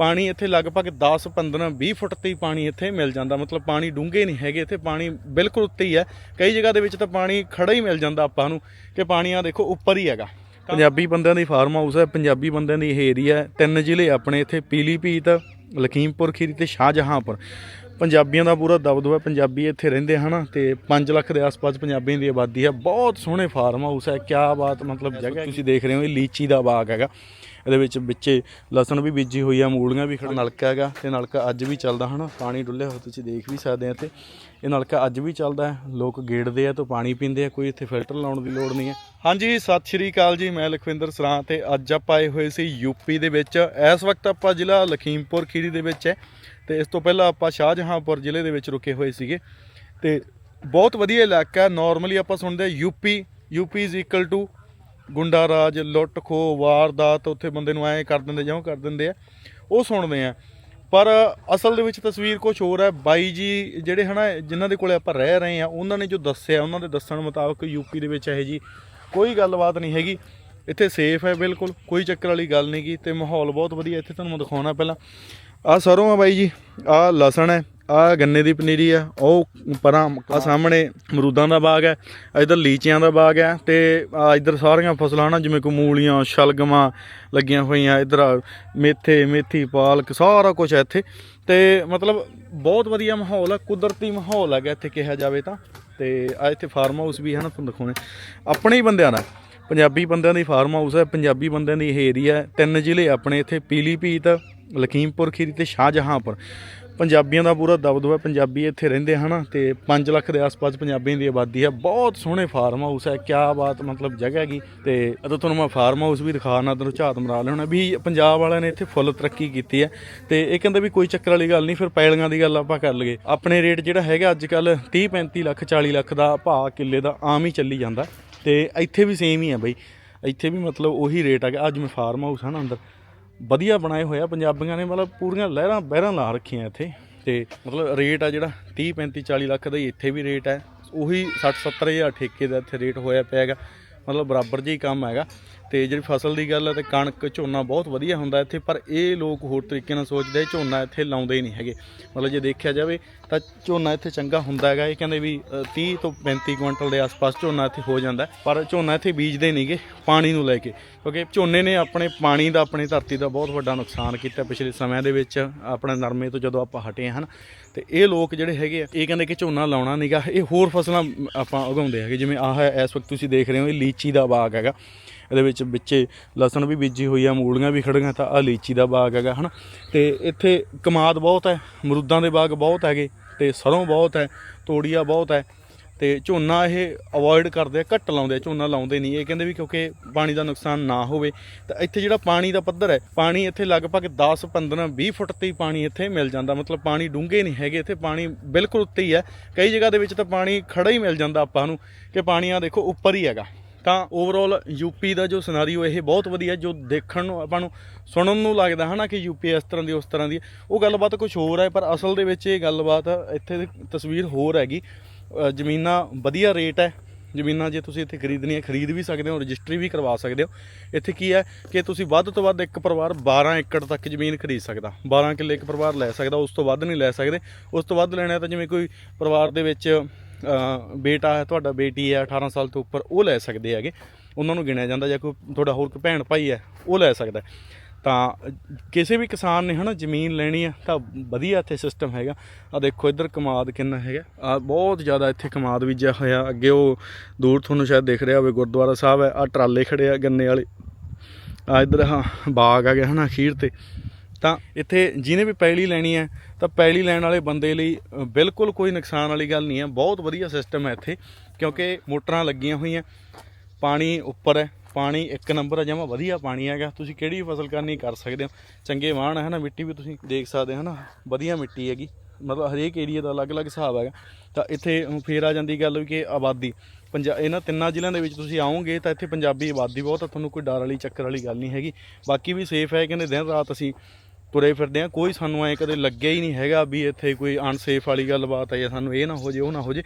ਪਾਣੀ ਇੱਥੇ ਲਗਭਗ 10 15 20 ਫੁੱਟ ਤੇ ਹੀ ਪਾਣੀ ਇੱਥੇ ਮਿਲ ਜਾਂਦਾ। ਮਤਲਬ ਪਾਣੀ ਡੂੰਘੇ ਨਹੀਂ ਹੈਗੇ ਇੱਥੇ ਪਾਣੀ ਬਿਲਕੁਲ ਉੱਤੇ ਹੀ ਹੈ। ਕਈ ਜਗ੍ਹਾ ਦੇ ਵਿੱਚ ਤਾਂ ਪਾਣੀ ਖੜਾ ਹੀ ਮਿਲ ਜਾਂਦਾ ਆਪਾਂ ਨੂੰ ਕਿ ਪਾਣੀ ਆ ਦੇਖੋ ਉੱਪਰ ਹੀ ਹੈਗਾ। ਪੰਜਾਬੀ ਬੰਦਿਆਂ ਦੀ ਫਾਰਮ ਹਾਊਸ ਹੈ ਪੰਜਾਬੀ ਬੰਦਿਆਂ ਦੀ ਇਹ ਏਰੀਆ ਹੈ। ਤਿੰਨ ਜ਼ਿਲ੍ਹੇ ਆਪਣੇ ਇੱਥੇ ਪੀਲੀਭੀਤ ਲਖੀਮਪੁਰ ਖੀਰੀ ਤੇ ਸ਼ਾਹਜਹਾਂਪੁਰ। ਪੰਜਾਬੀਆਂ ਦਾ ਪੂਰਾ ਦਬਦਬਾ ਪੰਜਾਬੀ ਇੱਥੇ ਰਹਿੰਦੇ ਹਨ ਤੇ 5 ਲੱਖ ਦੇ ਆਸ-ਪਾਸ ਪੰਜਾਬੀਆਂ ਦੀ ਆਬਾਦੀ ਹੈ। ਬਹੁਤ ਸੋਹਣੇ ਫਾਰਮ ਹਾਊਸ ਹੈ ਕਿਆ ਬਾਤ ਮਤਲਬ ਜਗ੍ਹਾ ਤੁਸੀਂ ਦੇਖ ਰਹੇ ਹੋ ਇਹ ਲੀਚੀ ਦਾ ਬਾਗ ਹੈਗਾ। ਇਹਦੇ ਵਿੱਚ ਵਿੱਚੇ ਲਸਣ ਵੀ ਬੀਜੀ ਹੋਈ ਆ ਮੂਲੀਆਂ ਵੀ ਖੜਾ ਨਲਕਾ ਹੈਗਾ ਤੇ ਨਲਕਾ ਅੱਜ ਵੀ ਚੱਲਦਾ ਹਨਾ ਪਾਣੀ ਡੁੱਲਿਆ ਹੋਇਆ ਤੁਸੀਂ ਦੇਖ ਵੀ ਸਕਦੇ ਆ ਤੇ ਇਹ ਨਲਕਾ ਅੱਜ ਵੀ ਚੱਲਦਾ ਹੈ ਲੋਕ ਗੇੜਦੇ ਆ ਤੋਂ ਪਾਣੀ ਪੀਂਦੇ ਆ ਕੋਈ ਇੱਥੇ ਫਿਲਟਰ ਲਾਉਣ ਦੀ ਲੋੜ ਨਹੀਂ ਹੈ। ਹਾਂਜੀ ਸਤਿ ਸ਼੍ਰੀ ਅਕਾਲ ਜੀ ਮੈਂ ਲਖਵਿੰਦਰ ਸਰਾਂ ਤੇ ਅੱਜ ਆਪਾਂ ਆਏ ਹੋਏ ਸੀ ਯੂਪੀ ਦੇ ਵਿੱਚ। ਇਸ ਵਕਤ ਆਪਾਂ ਜ਼ਿਲ੍ਹਾ ਲਖੀਮਪੁਰ ਖੀਰੀ ਦੇ ਵਿੱਚ ਹੈ ਤੇ ਇਸ ਤੋਂ ਪਹਿਲਾਂ ਆਪਾਂ ਸ਼ਾਹਜਹਾਂਪੁਰ ਜ਼ਿਲ੍ਹੇ ਦੇ ਵਿੱਚ ਰੁਕੇ ਹੋਏ ਸੀਗੇ। ਤੇ ਬਹੁਤ ਵਧੀਆ ਇਲਾਕਾ ਹੈ ਨਾਰਮਲੀ ਆਪਾਂ ਸੁਣਦੇ UP UP is equal to ਗੁੰਡਾ ਰਾਜ, ਲੁੱਟ ਖੋ ਵਾਰਦਾਤ, ਉੱਥੇ ਬੰਦੇ ਨੂੰ ਐਂ ਕਰ ਦਿੰਦੇ ਜਿਉਂ ਕਰ ਦਿੰਦੇ ਆ, ਉਹ ਸੁਣਦੇ ਆ। ਪਰ ਅਸਲ ਦੇ ਵਿੱਚ ਤਸਵੀਰ ਕੁਝ ਹੋਰ ਹੈ। ਬਾਈ ਜੀ ਜਿਹੜੇ ਹਨਾ, ਜਿਨ੍ਹਾਂ ਦੇ ਕੋਲੇ ਆਪਾਂ ਰਹਿ ਰਹੇ ਆ, ਉਹਨਾਂ ਨੇ ਜੋ ਦੱਸਿਆ, ਉਹਨਾਂ ਦੇ ਦੱਸਣ ਮੁਤਾਬਕ ਯੂਪੀ ਦੇ ਵਿੱਚ ਇਹ ਜੀ ਕੋਈ ਗੱਲਬਾਤ ਨਹੀਂ ਹੈਗੀ। ਇੱਥੇ ਸੇਫ ਹੈ ਬਿਲਕੁਲ, ਕੋਈ ਚੱਕਰ ਵਾਲੀ ਗੱਲ ਨਹੀਂ ਗੀ ਤੇ ਮਾਹੌਲ ਬਹੁਤ ਵਧੀਆ। ਇੱਥੇ ਤੁਹਾਨੂੰ ਦਿਖਾਉਣਾ ਪਹਿਲਾਂ। ਆ ਸਰੋਂ ਆ ਬਾਈ ਜੀ ਆ ਲਸਣ ਹੈ। ਆ ਗੰਨੇ ਦੀ ਪਨੀਰੀ ਆ, ਉਹ ਪਰਾਂ ਆ ਸਾਹਮਣੇ ਅਮਰੂਦਾਂ ਦਾ ਬਾਗ ਹੈ ਇਧਰ ਲੀਚੀਆਂ ਦਾ ਬਾਗ ਹੈ ਤੇ ਆ ਇਧਰ ਸਾਰੀਆਂ ਫਸਲਾਂ ਹਨ ਜਿਵੇਂ ਕੋ ਮੂਲੀਆਂ, ਸ਼ਲਗਮਾਂ ਲੱਗੀਆਂ ਹੋਈਆਂ ਇਧਰ ਮੇਥੇ, ਮੇਥੀ, ਪਾਲਕ, ਸਾਰਾ ਕੁਝ ਹੈ ਇੱਥੇ ਤੇ ਮਤਲਬ ਬਹੁਤ ਵਧੀਆ ਮਾਹੌਲ ਹੈ ਕੁਦਰਤੀ ਮਾਹੌਲ ਹੈਗਾ ਇੱਥੇ ਕਿਹਾ ਜਾਵੇ ਤਾਂ ਤੇ ਆ ਇੱਥੇ ਫਾਰਮ ਹਾਊਸ ਵੀ ਹੈ ਨਾ ਤੁਹਾਨੂੰ ਦਿਖਾਉਣੇ। ਆਪਣੇ ਹੀ ਬੰਦਿਆਂ ਦਾ, ਪੰਜਾਬੀ ਬੰਦਿਆਂ ਦੀ ਫਾਰਮ ਹਾਊਸ ਹੈ, ਪੰਜਾਬੀ ਬੰਦਿਆਂ ਦੀ ਇਹ ਏਰੀਆ ਤਿੰਨ ਜ਼ਿਲ੍ਹੇ ਆਪਣੇ ਇੱਥੇ, ਪੀਲੀਭੀਤ, ਲਖੀਮਪੁਰ ਖੀਰੀ ਤੇ ਸ਼ਾਹਜਹਾਂਪੁਰ। ਪੰਜਾਬੀਆਂ ਦਾ ਪੂਰਾ ਦਬਦਬਾ ਪੰਜਾਬੀ ਇੱਥੇ ਰਹਿੰਦੇ ਹਨ, ਤੇ 5 ਲੱਖ ਦੇ ਆਸ-ਪਾਸ ਪੰਜਾਬੀਆਂ ਦੀ ਆਬਾਦੀ ਹੈ। ਬਹੁਤ ਸੋਹਣੇ ਫਾਰਮ ਹਾਊਸ ਹੈ, ਕਿਆ ਬਾਤ ਮਤਲਬ ਜਗ੍ਹਾ ਹੈਗੀ। ਤੇ ਅਦੋਂ ਤੁਹਾਨੂੰ ਮੈਂ ਫਾਰਮ ਹਾਊਸ ਵੀ ਦਿਖਾਣਾ ਤੁਹਾਨੂੰ ਝਾਤ ਮਰਾ ਲੈਣਾ ਵੀ ਪੰਜਾਬ ਵਾਲਿਆਂ ਨੇ ਇੱਥੇ ਫੁੱਲ ਤਰੱਕੀ ਕੀਤੀ ਹੈ, ਤੇ ਇਹ ਕਹਿੰਦਾ ਵੀ ਕੋਈ ਚੱਕਰ ਵਾਲੀ ਗੱਲ ਨਹੀਂ, ਫਿਰ ਪੈਲੀਆਂ ਦੀ ਗੱਲ ਆਪਾਂ ਕਰ ਲਈਏ। ਆਪਣੇ ਰੇਟ ਜਿਹੜਾ ਹੈਗਾ ਅੱਜ ਕੱਲ 30 35 ਲੱਖ 40 ਲੱਖ ਦਾ ਭਾਅ ਕਿੱਲੇ ਦਾ ਆਮ ਹੀ ਚੱਲੀ ਜਾਂਦਾ। ਤੇ ਇੱਥੇ ਵੀ ਸੇਮ ਹੀ ਹੈ ਬਈ। ਇੱਥੇ ਵੀ ਮਤਲਬ ਉਹੀ ਰੇਟ ਹੈਗਾ ਅੱਜ ਮੈਂ ਫਾਰਮ ਹਾਊਸ ਹਨ ਅੰਦਰ। ਵਧੀਆ ਬਣਾਏ ਹੋਇਆ ਪੰਜਾਬੀਆਂ ਨੇ ਮਤਲਬ ਪੂਰੀਆਂ ਲਹਿਰਾਂ ਬਹਿਰਾਂ ਲਾ ਰੱਖੀਆਂ ਇੱਥੇ। ਤੇ ਮਤਲਬ ਰੇਟ ਆ ਜਿਹੜਾ 30 35 40 ਲੱਖ ਦਾ ਹੀ ਇੱਥੇ ਵੀ ਰੇਟ ਹੈ ਉਹੀ 60 70 ਹਜ਼ਾਰ ਠੇਕੇ ਦਾ ਇੱਥੇ ਰੇਟ ਹੋਇਆ ਪਿਆ ਹੈਗਾ। ਮਤਲਬ ਬਰਾਬਰ ਜਿਹਾ ਹੀ ਕੰਮ ਹੈਗਾ। ਤੇ ਜਿਹੜੀ ਫਸਲ ਦੀ ਗੱਲ ਹੈ ਤੇ ਕਣਕ ਝੋਨਾ ਬਹੁਤ ਵਧੀਆ ਹੁੰਦਾ ਇੱਥੇ ਪਰ ਇਹ ਲੋਕ ਹੋਰ ਤਰੀਕੇ ਨਾਲ ਸੋਚਦੇ ਝੋਨਾ ਇੱਥੇ ਲਾਉਂਦੇ ਹੀ ਨਹੀਂ ਹੈਗੇ। ਮਤਲਬ ਜੇ ਦੇਖਿਆ ਜਾਵੇ ਤਾਂ ਝੋਨਾ ਇੱਥੇ ਚੰਗਾ ਹੁੰਦਾ ਹੈਗਾ ਇਹ ਕਹਿੰਦੇ ਵੀ ਅ, 30 ਤੋਂ 35 ਕੁਇੰਟਲ ਦੇ ਆਸ-ਪਾਸ ਝੋਨਾ ਇੱਥੇ ਹੋ ਜਾਂਦਾ ਪਰ ਝੋਨਾ ਇੱਥੇ ਬੀਜਦੇ ਨਹੀਂਗੇ ਪਾਣੀ ਨੂੰ ਲੈ ਕੇ ਕਿਉਂਕਿ ਝੋਨੇ ਨੇ ਆਪਣੇ ਪਾਣੀ ਦਾ ਆਪਣੀ ਧਰਤੀ ਦਾ ਬਹੁਤ ਵੱਡਾ ਨੁਕਸਾਨ ਕੀਤਾ ਪਿਛਲੇ ਸਮਿਆਂ ਦੇ ਵਿੱਚ ਆਪਣੇ ਨਰਮੇ ਤੋਂ ਜਦੋਂ ਆਪਾਂ ਹਟੇ ਹਨ ਤੇ ਇਹ ਲੋਕ ਜਿਹੜੇ ਹੈਗੇ ਆ ਇਹ ਕਹਿੰਦੇ ਕਿ ਝੋਨਾ ਲਾਉਣਾ ਨਹੀਂਗਾ ਇਹ ਹੋਰ ਫਸਲਾਂ ਆਪਾਂ ਉਗਾਉਂਦੇ ਹੈਗੇ ਜਿਵੇਂ ਆਹ ਇਸ ਵਕਤ ਤੁਸੀਂ ਦੇਖ ਰਹੇ ਹੋ ਇਹ ਲੀਚੀ ਦਾ ਬਾਗ ਹੈਗਾ। ਇਹਦੇ ਵਿੱਚ ਵਿੱਚੇ ਲਸਣ ਵੀ ਬੀਜੀ ਹੋਈ ਆ, ਮੂਲੀਆਂ ਵੀ ਖੜੀਆਂ, ਤਾਂ ਆ ਲੀਚੀ ਦਾ ਬਾਗ ਹੈਗਾ, ਹਨਾ? ਤੇ ਇੱਥੇ ਕਮਾਦ ਬਹੁਤ ਹੈ ਮਰੂਦਾਂ ਦੇ ਬਾਗ ਬਹੁਤ ਹੈਗੇ, ਤੇ ਸਰੋਂ ਬਹੁਤ ਹੈ, ਤੋੜੀਆ ਬਹੁਤ ਹੈ, ਤੇ ਝੋਨਾ ਇਹ ਅਵੋਇਡ ਕਰਦੇ ਆ, ਘੱਟ ਲਾਉਂਦੇ ਆ, ਝੋਨਾ ਲਾਉਂਦੇ ਨਹੀਂ, ਇਹ ਕਹਿੰਦੇ ਵੀ ਕਿਉਂਕਿ ਪਾਣੀ ਦਾ ਨੁਕਸਾਨ ਨਾ ਹੋਵੇ। ਤਾਂ ਇੱਥੇ ਜਿਹੜਾ ਪਾਣੀ ਦਾ ਪੱਧਰ ਹੈ, ਪਾਣੀ ਇੱਥੇ ਲਗਭਗ 10 15 20 ਫੁੱਟ ਤੇ ਹੀ ਪਾਣੀ ਇੱਥੇ ਮਿਲ ਜਾਂਦਾ, ਮਤਲਬ ਪਾਣੀ ਡੂੰਘੇ ਨਹੀਂ ਹੈਗੇ, ਇੱਥੇ ਪਾਣੀ ਬਿਲਕੁਲ ਉੱਤੇ ਹੀ ਹੈ। ਕਈ ਜਗ੍ਹਾ ਦੇ ਵਿੱਚ ਤਾਂ ਪਾਣੀ ਖੜਾ ਹੀ ਮਿਲ ਜਾਂਦਾ ਆਪਾਂ ਨੂੰ, ਕਿ ਪਾਣੀ ਆ ਦੇਖੋ ਉੱਪਰ ਹੀ ਹੈਗਾ। ਤਾਂ ਓਵਰਆਲ ਯੂਪੀ ਦਾ ਜੋ ਸਿਨੈਰੀਓ ਇਹ ਬਹੁਤ ਵਧੀਆ ਜੋ ਦੇਖਣ ਨੂੰ ਆਪਾਂ ਨੂੰ ਸੁਣਨ ਨੂੰ ਲੱਗਦਾ ਹਨਾ ਕਿ ਯੂਪੀ ਇਸ ਤਰ੍ਹਾਂ ਦੀ, ਉਸ ਤਰ੍ਹਾਂ ਦੀ। ਉਹ ਗੱਲਬਾਤ ਕੁਝ ਹੋਰ ਹੈ, ਪਰ ਅਸਲ ਦੇ ਵਿੱਚ ਇਹ ਗੱਲਬਾਤ ਇੱਥੇ ਦੀ ਤਸਵੀਰ ਹੋਰ ਹੈਗੀ। ਜ਼ਮੀਨਾਂ ਵਧੀਆ ਰੇਟ ਹੈ। ਜ਼ਮੀਨਾਂ ਜੇ ਤੁਸੀਂ ਇੱਥੇ ਖਰੀਦਣੀਆਂ, ਖਰੀਦ ਵੀ ਸਕਦੇ ਹੋ, ਰਜਿਸਟਰੀ ਵੀ ਕਰਵਾ ਸਕਦੇ ਹੋ। ਇੱਥੇ ਕੀ ਹੈ ਕਿ ਤੁਸੀਂ ਵੱਧ ਤੋਂ ਵੱਧ ਇੱਕ ਪਰਿਵਾਰ 12 ਏਕੜ ਤੱਕ ਜ਼ਮੀਨ ਖਰੀਦ ਸਕਦਾ। 12 ਕਿੱਲੇ ਇੱਕ ਪਰਿਵਾਰ ਲੈ ਸਕਦਾ, ਉਸ ਤੋਂ ਵੱਧ ਨਹੀਂ ਲੈ ਸਕਦੇ। ਉਸ ਤੋਂ ਵੱਧ ਲੈਣਾ ਤਾਂ ਜਿਵੇਂ ਕੋਈ ਪਰਿਵਾਰ ਦੇ ਵਿੱਚ ਬੇਟਾ ਹੈ, ਤੁਹਾਡਾ ਬੇਟੀ ਹੈ 18 ਸਾਲ ਤੋਂ ਉੱਪਰ, ਉਹ ਲੈ ਸਕਦੇ ਹੈਗੇ। ਉਹਨਾਂ ਨੂੰ ਗਿਣਿਆ ਜਾਂਦਾ ਜਾਂ ਕੋਈ ਤੁਹਾਡਾ ਹੋਰ ਕੋਈ ਭੈਣ ਭਾਈ ਹੈ, ਉਹ ਲੈ ਸਕਦਾ ਤਾਂ ਕਿਸੇ ਵੀ ਕਿਸਾਨ ਨੇ ਹਨਾ, ਜ਼ਮੀਨ ਲੈਣੀ ਆ ਤਾਂ ਵਧੀਆ ਇੱਥੇ ਸਿਸਟਮ ਹੈਗਾ। ਆ ਦੇਖੋ, ਇੱਧਰ ਕਮਾਦ ਕਿੰਨਾ ਹੈਗਾ। ਆ ਬਹੁਤ ਜ਼ਿਆਦਾ ਇੱਥੇ ਕਮਾਦ ਬੀਜਿਆ ਹੋਇਆ। ਅੱਗੇ ਉਹ ਦੂਰ ਤੁਹਾਨੂੰ ਸ਼ਾਇਦ ਦਿਖ ਰਿਹਾ ਹੋਵੇ, ਗੁਰਦੁਆਰਾ ਸਾਹਿਬ ਹੈ। ਆ ਟਰਾਲੇ ਖੜੇ ਆ ਗੰਨੇ ਵਾਲੇ। ਆ ਇੱਧਰ, ਹਾਂ, ਬਾਗ ਆ ਗਿਆ ਹਨਾ, ਅਖੀਰ ਤੇ। ਤਾਂ ਇੱਥੇ ਜਿਹਨੇ ਵੀ ਪੈਲੀ ਲੈਣੀ ਹੈ, ਤਾਂ ਪੈਲੀ ਲੈਣ ਵਾਲੇ ਬੰਦੇ ਲਈ ਬਿਲਕੁਲ ਕੋਈ ਨੁਕਸਾਨ ਵਾਲੀ ਗੱਲ ਨਹੀਂ ਹੈ। ਬਹੁਤ ਵਧੀਆ ਸਿਸਟਮ ਹੈ ਇੱਥੇ, ਕਿਉਂਕਿ ਮੋਟਰਾਂ ਲੱਗੀਆਂ ਹੋਈਆਂ, ਪਾਣੀ ਉੱਪਰ ਹੈ, ਪਾਣੀ ਇੱਕ ਨੰਬਰ ਹੈ, ਜਮਾ ਵਧੀਆ ਪਾਣੀ ਹੈਗਾ। ਤੁਸੀਂ ਕਿਹੜੀ ਫਸਲ ਕਰਨੀ ਕਰ ਸਕਦੇ ਹੋ। ਚੰਗੇ ਵਾਹਣ ਹੈ ਨਾ, ਮਿੱਟੀ ਵੀ ਤੁਸੀਂ ਦੇਖ ਸਕਦੇ ਹੋ ਨਾ, ਵਧੀਆ ਮਿੱਟੀ ਹੈਗੀ। ਮਤਲਬ ਹਰੇਕ ਏਰੀਆ ਦਾ ਅਲੱਗ-ਅਲੱਗ ਹਿਸਾਬ ਹੈਗਾ। ਤਾਂ ਇੱਥੇ ਹੁਣ ਫੇਰ ਆ ਜਾਂਦੀ ਗੱਲ ਵੀ ਕਿ ਆਬਾਦੀ। ਪੰਜਾ, ਇਹਨਾਂ ਤਿੰਨਾਂ ਜ਼ਿਲ੍ਹਿਆਂ ਦੇ ਵਿੱਚ ਤੁਸੀਂ ਆਓਗੇ, ਤਾਂ ਇੱਥੇ ਪੰਜਾਬੀ ਆਬਾਦੀ ਬਹੁਤ ਆ, ਤੁਹਾਨੂੰ ਕੋਈ ਡਰ ਵਾਲੀ, ਚੱਕਰ ਵਾਲੀ ਗੱਲ ਨਹੀਂ ਹੈਗੀ। ਬਾਕੀ ਵੀ ਸੇਫ ਹੈ, ਕਹਿੰਦੇ ਦਿਨ ਰਾਤ ਅਸੀਂ ਤੁਰੇ ਫਿਰਦੇ ਆ, ਕੋਈ ਸਾਨੂੰ ਐ ਕਦੇ ਲੱਗਿਆ ਹੀ ਨਹੀਂ ਹੈਗਾ ਵੀ ਇੱਥੇ ਕੋਈ ਅਨਸੇਫ ਵਾਲੀ ਗੱਲਬਾਤ ਹੈ ਜਾਂ ਸਾਨੂੰ ਇਹ ਨਾ ਹੋ ਜੇ, ਉਹ ਨਾ ਹੋ ਜੇ।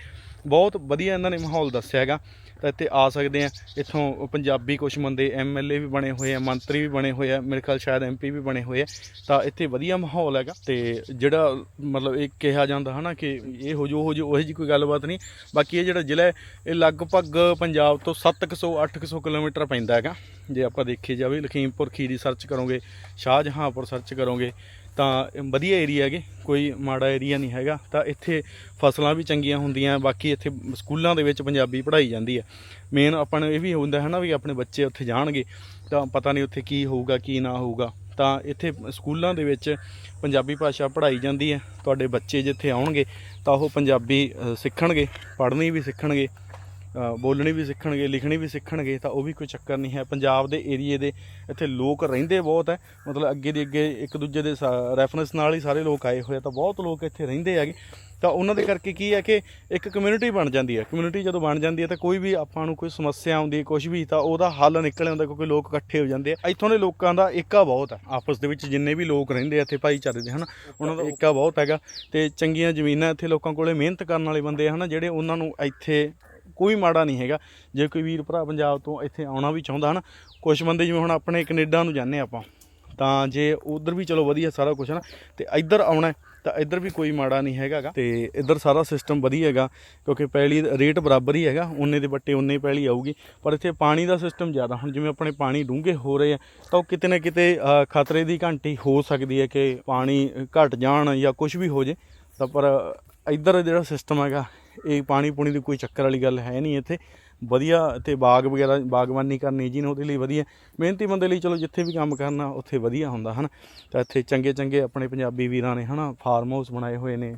ਬਹੁਤ ਵਧੀਆ ਇਹਨਾਂ ਨੇ ਮਾਹੌਲ ਦੱਸਿਆ ਹੈਗਾ। ਤਾਂ ਇੱਥੇ ਆ ਸਕਦੇ ਆ। ਇੱਥੋਂ ਪੰਜਾਬੀ ਕੁਝ ਬੰਦੇ ਐਮਐਲਏ ਵੀ ਬਣੇ ਹੋਏ ਆ, ਮੰਤਰੀ ਵੀ ਬਣੇ ਹੋਏ ਆ, ਮੇਰੇ ਖਿਆਲ ਸ਼ਾਇਦ ਐਮਪੀ ਵੀ ਬਣੇ ਹੋਏ ਆ। ਤਾਂ ਇੱਥੇ ਵਧੀਆ ਮਾਹੌਲ ਹੈਗਾ ਤੇ ਜਿਹੜਾ ਮਤਲਬ ਇਹ ਕਿਹਾ ਜਾਂਦਾ ਹਨਾ ਕਿ ਇਹ ਹੋ ਜੋ ਹੋ ਜੋ, ਉਹ ਜੀ ਕੋਈ ਗੱਲਬਾਤ ਨਹੀਂ। ਬਾਕੀ ਇਹ ਜਿਹੜਾ ਜ਼ਿਲ੍ਹਾ ਹੈ, ਇਹ ਲਗਭਗ ਪੰਜਾਬ ਤੋਂ 700 800 ਕਿਲੋਮੀਟਰ ਪੈਂਦਾ ਹੈਗਾ। ਜੇ ਆਪਾਂ ਦੇਖੀ ਜਾਵੇ, ਲਖੀਮਪੁਰ ਖੀਰੀ ਸਰਚ ਕਰੋਗੇ, ਸ਼ਾਹਜਹਾਂਪੁਰ ਸਰਚ ਕਰੋ ਕਰੋਗੇ, ਤਾਂ ਵਧੀਆ ਏਰੀਆ ਹੈਗੇ, ਕੋਈ ਮਾੜਾ ਏਰੀਆ ਨਹੀਂ ਹੈਗਾ। ਤਾਂ ਇੱਥੇ ਫਸਲਾਂ ਵੀ ਚੰਗੀਆਂ ਹੁੰਦੀਆਂ, ਬਾਕੀ ਇੱਥੇ ਸਕੂਲਾਂ ਦੇ ਵਿੱਚ ਪੰਜਾਬੀ ਪੜ੍ਹਾਈ ਜਾਂਦੀ ਹੈ। ਮੇਨ ਆਪਾਂ ਨੂੰ ਇਹ ਵੀ ਹੁੰਦਾ ਹੈ ਨਾ ਵੀ ਆਪਣੇ ਬੱਚੇ ਉੱਥੇ ਜਾਣਗੇ, ਤਾਂ ਪਤਾ ਨਹੀਂ ਉੱਥੇ ਕੀ ਹੋਊਗਾ, ਕੀ ਨਾ ਹੋਊਗਾ। ਤਾਂ ਇੱਥੇ ਸਕੂਲਾਂ ਦੇ ਵਿੱਚ ਪੰਜਾਬੀ ਭਾਸ਼ਾ ਪੜ੍ਹਾਈ ਜਾਂਦੀ ਹੈ। ਤੁਹਾਡੇ ਬੱਚੇ ਜਿੱਥੇ ਆਉਣਗੇ, ਤਾਂ ਉਹ ਪੰਜਾਬੀ ਸਿੱਖਣਗੇ, ਪੜ੍ਹਨੀ ਵੀ ਸਿੱਖਣਗੇ। ਬੋਲਣੀ ਵੀ ਸਿੱਖਣਗੇ ਲਿਖਣੀ ਵੀ ਸਿੱਖਣਗੇ ਤਾਂ ਉਹ ਵੀ ਕੋਈ ਚੱਕਰ ਨਹੀਂ ਹੈ। ਪੰਜਾਬ ਦੇ ਏਰੀਏ ਦੇ ਇੱਥੇ ਲੋਕ ਰਹਿੰਦੇ ਬਹੁਤ ਹੈ। ਮਤਲਬ ਅੱਗੇ ਦੀ ਅੱਗੇ ਇੱਕ ਦੂਜੇ ਦੇ ਰੈਫਰੈਂਸ ਨਾਲ ਹੀ ਸਾਰੇ ਲੋਕ ਆਏ ਹੋਏ ਤਾਂ ਬਹੁਤ ਲੋਕ ਇੱਥੇ ਰਹਿੰਦੇ ਹੈਗੇ। ਤਾਂ ਉਹਨਾਂ ਦੇ ਕਰਕੇ ਕੀ ਹੈ ਕਿ ਇੱਕ ਕਮਿਊਨਿਟੀ ਬਣ ਜਾਂਦੀ ਹੈ। ਕਮਿਊਨਿਟੀ ਜਦੋਂ ਬਣ ਜਾਂਦੀ ਹੈ ਤਾਂ ਕੋਈ ਵੀ ਆਪਾਂ ਨੂੰ ਕੋਈ ਸਮੱਸਿਆ ਆਉਂਦੀ ਹੈ ਕੁਝ ਵੀ ਤਾਂ ਉਹਦਾ ਹੱਲ ਨਿਕਲ ਆਉਂਦਾ ਕਿਉਂਕਿ ਲੋਕ ਇਕੱਠੇ ਹੋ ਜਾਂਦੇ ਆ। ਇੱਥੋਂ ਦੇ ਲੋਕਾਂ ਦਾ ਏਕਾ ਬਹੁਤ ਹੈ। ਆਪਸ ਦੇ ਵਿੱਚ ਜਿੰਨੇ ਵੀ ਲੋਕ ਰਹਿੰਦੇ ਆ ਇੱਥੇ ਭਾਈਚਾਰੇ ਦੇ ਹਨ ਉਹਨਾਂ ਦਾ ਏਕਾ ਬਹੁਤ ਹੈਗਾ। ਤੇ ਚੰਗੀਆਂ ਜ਼ਮੀਨਾਂ ਇੱਥੇ ਲੋਕਾਂ ਕੋਲੇ ਮਿਹਨਤ ਕਰਨ ਵਾਲੇ ਬੰਦੇ ਹਨ ਜਿਹੜੇ ਉਹਨਾਂ ਨੂੰ ਇੱਥੇ ਕੋਈ ਮਾੜਾ ਨਹੀਂ ਹੈਗਾ ਜੇ ਕੋਈ ਵੀਰ ਭਰਾ ਪੰਜਾਬ ਤੋਂ ਇੱਥੇ ਆਉਣਾ ਵੀ ਚਾਹੁੰਦਾ ਹਨ ਕੁਝ ਬੰਦੇ ਜਿਵੇਂ ਹੁਣ ਆਪਣੇ ਕੈਨੇਡਾ ਨੂੰ ਜਾਂਦੇ ਆਪਾਂ, ਤਾਂ ਜੇ ਉਧਰ ਵੀ ਚਲੋ ਵਧੀਆ ਸਾਰਾ ਕੁਝ ਹੈ ਨਾ ਤੇ ਇੱਧਰ ਆਉਣਾ ਤਾਂ ਇੱਧਰ ਵੀ ਕੋਈ ਮਾੜਾ ਨਹੀਂ ਹੈਗਾ ਗਾ। ਤੇ ਇੱਧਰ ਸਾਰਾ ਸਿਸਟਮ ਵਧੀਆ ਹੈਗਾ, ਕਿਉਂਕਿ ਪਹਿਲੀ ਰੇਟ ਬਰਾਬਰ ਹੀ ਹੈਗਾ ਉਹਨੇ ਦੇ ਬੱਟੇ ਉਹਨੇ ਪਹਿਲੀ ਆਊਗੀ, ਪਰ ਇੱਥੇ ਪਾਣੀ ਦਾ ਸਿਸਟਮ ਜ਼ਿਆਦਾ, ਹੁਣ ਜਿਵੇਂ ਆਪਣੇ ਪਾਣੀ ਡੂੰਘੇ ਹੋ ਰਹੇ ਆ, ਤਾਂ ਉਹ ਕਿਤੇ ਨਾ ਕਿਤੇ ਖਤਰੇ ਦੀ ਘੰਟੀ ਹੋ ਸਕਦੀ ਹੈ ਕਿ ਪਾਣੀ ਘਟ ਜਾਣ ਜਾਂ ਕੁਝ ਵੀ ਹੋ ਜੇ, ਤਾਂ ਪਰ ਇੱਧਰ ਜਿਹੜਾ ਸਿਸਟਮ ਹੈਗਾ ਇਹ ਪਾਣੀ ਪੂਣੀ ਦੀ ਕੋਈ ਚੱਕਰ ਵਾਲੀ ਗੱਲ ਹੈ ਨਹੀਂ ਇੱਥੇ। ਵਧੀਆ ਤੇ ਬਾਗ ਵਗੈਰਾ, ਬਾਗਬਾਨੀ ਕਰਨੀ ਜੀ ਨੇ ਉਹਦੇ ਲਈ ਵਧੀਆ। ਮਿਹਨਤੀ ਬੰਦੇ ਲਈ ਚਲੋ ਜਿੱਥੇ ਵੀ ਕੰਮ ਕਰਨਾ, ਉੱਥੇ ਵਧੀਆ ਹੁੰਦਾ, ਹਨ। ਤਾਂ ਇੱਥੇ ਚੰਗੇ ਚੰਗੇ ਆਪਣੇ ਪੰਜਾਬੀ ਵੀਰਾਂ ਨੇ, ਹਨਾ ਫਾਰਮ ਹਾਊਸ ਬਣਾਏ ਹੋਏ ਨੇ।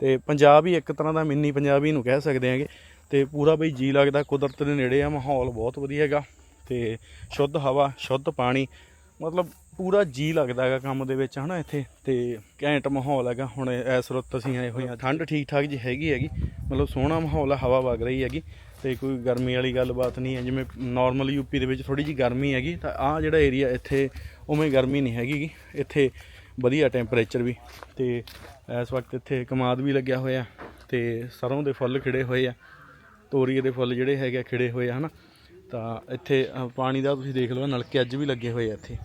ਤੇ ਪੰਜਾਬ ਹੀ ਇੱਕ ਤਰ੍ਹਾਂ ਦਾ ਮਿੰਨੀ ਪੰਜਾਬੀ ਨੂੰ ਕਹਿ ਸਕਦੇ ਹਾਂਗੇ। ਤੇ ਪੂਰਾ ਬਈ ਜੀ ਲੱਗਦਾ, ਕੁਦਰਤ ਦੇ ਨੇੜੇ ਆ, ਮਾਹੌਲ ਬਹੁਤ ਵਧੀਆ ਹੈਗਾ। ਤੇ ਸ਼ੁੱਧ ਹਵਾ, ਸ਼ੁੱਧ ਪਾਣੀ, ਮਤਲਬ ਪੂਰਾ ਜੀ ਲੱਗਦਾ ਹੈਗਾ ਕੰਮ ਦੇ ਵਿੱਚ, ਹਨਾ ਇੱਥੇ। ਤੇ ਘੈਂਟ ਮਾਹੌਲ ਹੈਗਾ। ਹੁਣ ਇਸ ਰੁੱਤ ਅਸੀਂ ਆਏ ਹੋਏ ਆ ਠੰਡ ਠੀਕ ਠਾਕ ਜੀ ਹੈਗੀ ਹੈਗੀ। ਮਤਲਬ ਸੋਹਣਾ ਮਾਹੌਲ ਆ, ਹਵਾ ਵਗ ਰਹੀ ਹੈਗੀ। ਤੇ ਕੋਈ ਗਰਮੀ ਵਾਲੀ ਗੱਲਬਾਤ ਨਹੀਂ ਹੈ। ਜਿਵੇਂ ਨਾਰਮਲ ਯੂਪੀ ਦੇ ਵਿੱਚ ਥੋੜੀ ਜੀ ਗਰਮੀ ਹੈਗੀ, ਤਾਂ ਆਹ ਜਿਹੜਾ ਏਰੀਆ ਇੱਥੇ ਉਵੇਂ ਗਰਮੀ ਨਹੀਂ ਹੈਗੀ ਗੀ। ਇੱਥੇ ਵਧੀਆ ਟੈਂਪਰੇਚਰ ਵੀ। ਤੇ ਇਸ ਵਕਤ ਇੱਥੇ ਕਮਾਦ ਵੀ ਲੱਗਿਆ ਹੋਇਆ। ਤੇ ਸਰੋਂ ਦੇ ਫੁੱਲ ਖਿੜੇ ਹੋਏ ਆ। ਤੋਰੀਏ ਦੇ ਫੁੱਲ ਜਿਹੜੇ ਹੈਗੇ ਆ, ਖਿੜੇ ਹੋਏ ਆ, ਹਨਾ। ਤਾਂ ਇੱਥੇ ਪਾਣੀ ਦਾ ਤੁਸੀਂ ਦੇਖ ਲਓ, ਨਲਕੇ ਅੱਜ ਵੀ ਲੱਗੇ ਹੋਏ ਆ ਇੱਥੇ।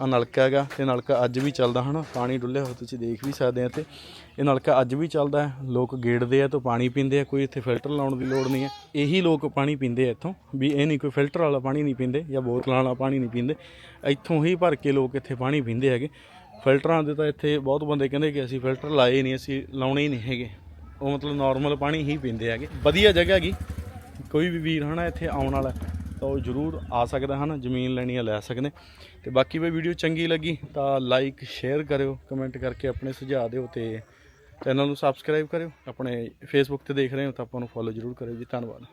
ਆ ਨਲਕਾ ਹੈਗਾ ਤੇ ਨਲਕਾ ਅੱਜ ਵੀ ਚੱਲਦਾ ਹਨਾ, ਪਾਣੀ ਡੁੱਲਿਆ ਹੋਇਆ ਤੁਸੀਂ ਦੇਖ ਵੀ ਸਕਦੇ ਆ ਤੇ ਇਹ ਨਲਕਾ ਅੱਜ ਵੀ ਚੱਲਦਾ ਹੈ, ਲੋਕ ਗੇੜਦੇ ਆ ਤੋਂ ਪਾਣੀ ਪੀਂਦੇ ਆ, ਕੋਈ ਇੱਥੇ ਫਿਲਟਰ ਲਾਉਣ ਦੀ ਲੋੜ ਨਹੀਂ ਹੈ। ਇਹੀ ਲੋਕ ਪਾਣੀ ਪੀਂਦੇ ਆ ਇੱਥੋਂ, ਵੀ ਇਹ ਨਹੀਂ ਕੋਈ ਫਿਲਟਰ ਵਾਲਾ ਪਾਣੀ ਨਹੀਂ ਪੀਂਦੇ ਜਾਂ ਬੋਤਲਾਂ ਵਾਲਾ ਪਾਣੀ ਨਹੀਂ ਪੀਂਦੇ। ਇੱਥੋਂ ਹੀ ਭਰ ਕੇ ਲੋਕ ਇੱਥੇ ਪਾਣੀ ਪੀਂਦੇ ਹੈਗੇ। ਫਿਲਟਰਾਂ ਦੇ ਤਾਂ ਇੱਥੇ ਬਹੁਤ ਬੰਦੇ ਕਹਿੰਦੇ ਕਿ ਅਸੀਂ ਫਿਲਟਰ ਲਾਏ ਨਹੀਂ, ਅਸੀਂ ਲਾਉਣੇ ਹੀ ਨਹੀਂ ਹੈਗੇ। ਉਹ ਮਤਲਬ ਨਾਰਮਲ ਪਾਣੀ ਹੀ ਪੀਂਦੇ ਹੈਗੇ। ਵਧੀਆ ਜਗ੍ਹਾ ਹੈਗੀ। ਕੋਈ ਵੀ ਵੀਰ ਹਨਾ ਇੱਥੇ ਆਉਣ ਵਾਲਾ ਤਾਂ ਉਹ ਜਰੂਰ ਆ ਸਕਦਾ ਹਨ, ਜ਼ਮੀਨ ਲੈਣੀ ਆ, ਲੈ ਸਕਦੇ ਤੇ ਬਾਕੀ ਵੀ ਵੀਡੀਓ ਚੰਗੀ ਲੱਗੀ ਤਾਂ ਲਾਈਕ ਸ਼ੇਅਰ ਕਰਿਓ ਕਮੈਂਟ ਕਰਕੇ ਆਪਣੇ ਸੁਝਾਅ ਦਿਓ ਤੇ ਚੈਨਲ ਨੂੰ ਸਬਸਕ੍ਰਾਈਬ ਕਰਿਓ। ਆਪਣੇ ਫੇਸਬੁੱਕ ਤੇ ਦੇਖ ਰਹੇ ਹੋ ਤਾਂ ਆਪਾਂ ਨੂੰ ਫੋਲੋ ਜਰੂਰ ਕਰਿਓ ਜੀ। ਧੰਨਵਾਦ।